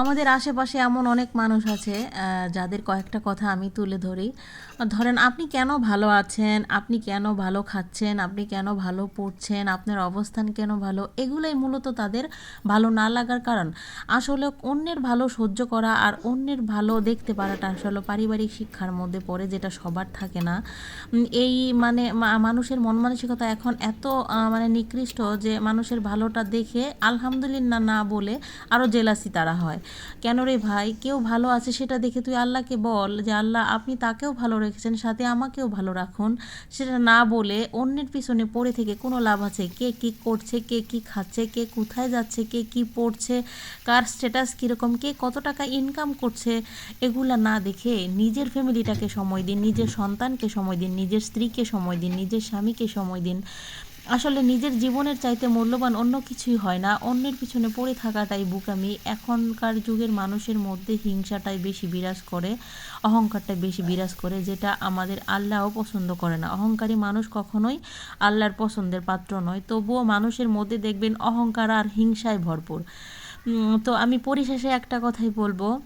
আমাদের আশেপাশে এমন অনেক মানুষ আছে যাদের কয়েকটা কথা আমি তুলে ধরি। ধরেন, আপনি কেন ভালো আছেন? আপনি কেন ভালো খাচ্ছেন? আপনি কেন ভালো পড়ছেন? আপনার অবস্থান কেন ভালো? এগুলোই মূলত তাদের ভালো না লাগার কারণ। আসলে অন্যের ভালো সহ্য করা আর অন্যের ভালো দেখতে পারাটা আসলে পারিবারিক শিক্ষার মধ্যে পড়ে, যেটা সবার থাকে না। এই মানে মানুষের মন মানসিকতা এখন এত মানে নিকৃষ্ট যে মানুষের ভালোটা দেখে আলহামদুলিল্লাহ না বলে আরও জেলাসি তারা হয়। কেন রে ভাই? কেউ ভালো আছে সেটা দেখে তুই আল্লাহকে বল যে, আল্লাহ, আপনি তাকেও ভালো রেখেছেন, সাথে আমাকেও ভালো রাখুন। সেটা না বলে অন্যের পিছনে পড়ে থেকে কোনো লাভ আছে? কে কি করছে, কে কি খাচ্ছে, কে কোথায় যাচ্ছে, কে কি পড়ছে, কার স্ট্যাটাস কীরকম, কে কত টাকা ইনকাম করছে, এগুলা না দেখে নিজের ফ্যামিলিটাকে সময় দিন, নিজের সন্তানকে সময় দিন, নিজের স্ত্রীকে সময় দিন, নিজের স্বামীকে সময় দিন। আসলে নিজের জীবনের চাইতে মূল্যবান অন্য কিছুই হয় না। অন্যের পিছনে পড়ে থাকাটাই বুকামি। এখনকার যুগের মানুষের মধ্যে হিংসাটাই বেশি বিরাজ করে, অহংকারটাই বেশি বিরাজ করে, যেটা আমাদের আল্লাহও পছন্দ করে না। অহংকারী মানুষ কখনোই আল্লাহর পছন্দের পাত্র নয়। তবুও মানুষের মধ্যে দেখবেন অহংকার আর হিংসায় ভরপুর। তো আমি পরিশেষে একটা কথাই বলব।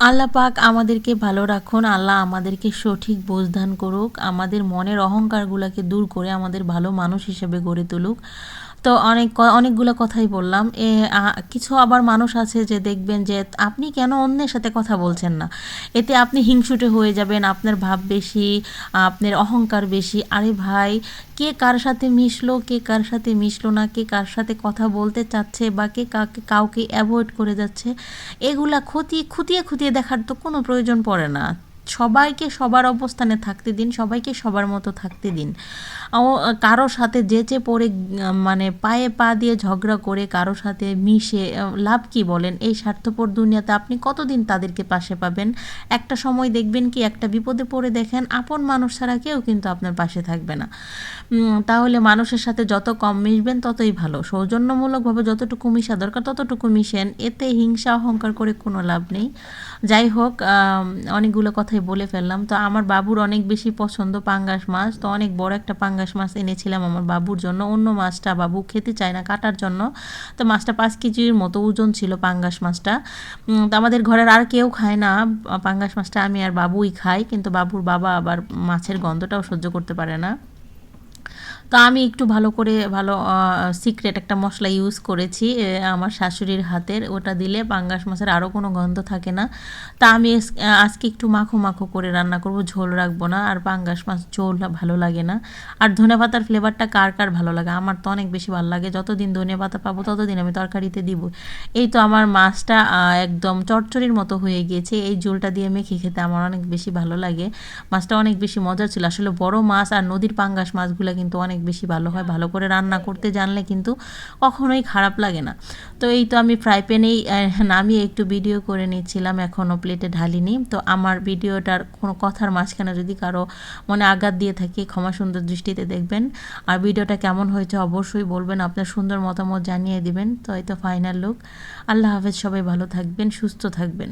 আল্লাহ পাক আমাদেরকে ভালো রাখুন, আল্লাহ আমাদেরকে সঠিক বোঝদান করুক, আমাদের মনের অহংকারগুলোকে দূর করে আমাদের ভালো মানুষ হিসেবে গড়ে তুলুক। তো অনেক অনেকগুলো কথাই বললাম। এ কিছু আবার মানুষ আছে যে দেখবেন যে আপনি কেন অন্যের সাথে কথা বলছেন না? এতে আপনি হিংসুটে হয়ে যাবেন, আপনার ভাব বেশি, আপনার অহংকার বেশি। আরে ভাই, কে কার সাথে মিশলো, কে কার সাথে মিশলো না, কে কার সাথে কথা বলতে চাচ্ছে বা কে কাকে, কাউকে অ্যাভয়েড করে যাচ্ছে, এগুলা ক্ষতি, খুঁটিয়ে খুঁটিয়ে দেখার তো কোনো প্রয়োজন পড়ে না। সবাইকে সবার অবস্থানে থাকতে দিন, সবাইকে সবার মতো থাকতে দিন। কারও সাথে যেচে পড়ে মানে পায়ে পা দিয়ে ঝগড়া করে কারও সাথে মিশে লাভ কি বলেন? এই স্বার্থপর দুনিয়াতে আপনি কতদিন তাদেরকে পাশে পাবেন? একটা সময় দেখবেন কি, একটা বিপদে পড়ে দেখেন, আপন মানুষ ছাড়া কেউ কিন্তু আপনার পাশে থাকবে না। তাহলে মানুষের সাথে যত কম মিশবেন, ততই ভালো। সৌজন্যমূলকভাবে যতটুকু মিশা দরকার, ততটুকু মিশেন। এতে হিংসা, অহংকার করে কোনো লাভ নেই। যাই হোক অনেকগুলো অনেকগুলো কথাই বলে ফেললাম। তো আমার বাবুর অনেক বেশি পছন্দ পাঙ্গাস মাছ। তো অনেক বড় একটা পাঙ্গাস মাছ এনেছিলাম আমার বাবুর জন্য। অন্য মাছটা বাবু খেতে চায় না কাটার জন্য। তো মাছটা পাঁচ কেজির মতো ওজন ছিল পাঙ্গাস মাছটা। তো আমাদের ঘরের আর কেউ খায় না। পাঙ্গাস মাছটা আমি আর বাবুই খাই। কিন্তু বাবুর বাবা আবার মাছের গন্ধটাও সহ্য করতে পারে না। তো আমি একটু ভালো করে ভালো সিক্রেট একটা মশলা ইউজ করেছি আমার শাশুড়ির হাতের। ওটা দিলে পাঙ্গাস মাছের আরও কোনো গন্ধ থাকে না। তা আমি আজকে একটু মাখো মাখো করে রান্না করব, ঝোল রাখব না। আর পাঙ্গাস মাছ ঝোল ভালো লাগে না। আর ধনে পাতার ফ্লেভারটা কার কার ভালো লাগে? আমার তো অনেক বেশি ভালো লাগে। যতদিন ধনে পাতা পাবো, ততদিন আমি তরকারিতে দিব। এই তো আমার মাছটা একদম চটচড়ির মতো হয়ে গিয়েছে। এই ঝোলটা দিয়ে মেখে খেতে আমার অনেক বেশি ভালো লাগে। মাছটা অনেক বেশি মজার ছিল। আসলে বড় মাছ আর নদীর পাঙ্গাস মাছগুলো কিন্তু অনেক বেশি ভালো হয়। ভালো করে রান্না করতে জানলে কিন্তু কখনোই খারাপ লাগে না। তো এই তো আমি ফ্রাই প্যানেই নামিয়ে একটু ভিডিও করে নিচ্ছিলাম এখনও প্লেটে ঢালিনি। তো আমার ভিডিওটার কোনো কথার মাঝখানে যদি কারও মনে আঘাত দিয়ে থাকে, ক্ষমা সুন্দর দৃষ্টিতে দেখবেন। আর ভিডিওটা কেমন হয়েছে অবশ্যই বলবেন, আপনার সুন্দর মতামত জানিয়ে দিবেন। তো এই তো ফাইনাল লুক আল্লাহ হাফেজ, সবাই ভালো থাকবেন, সুস্থ থাকবেন।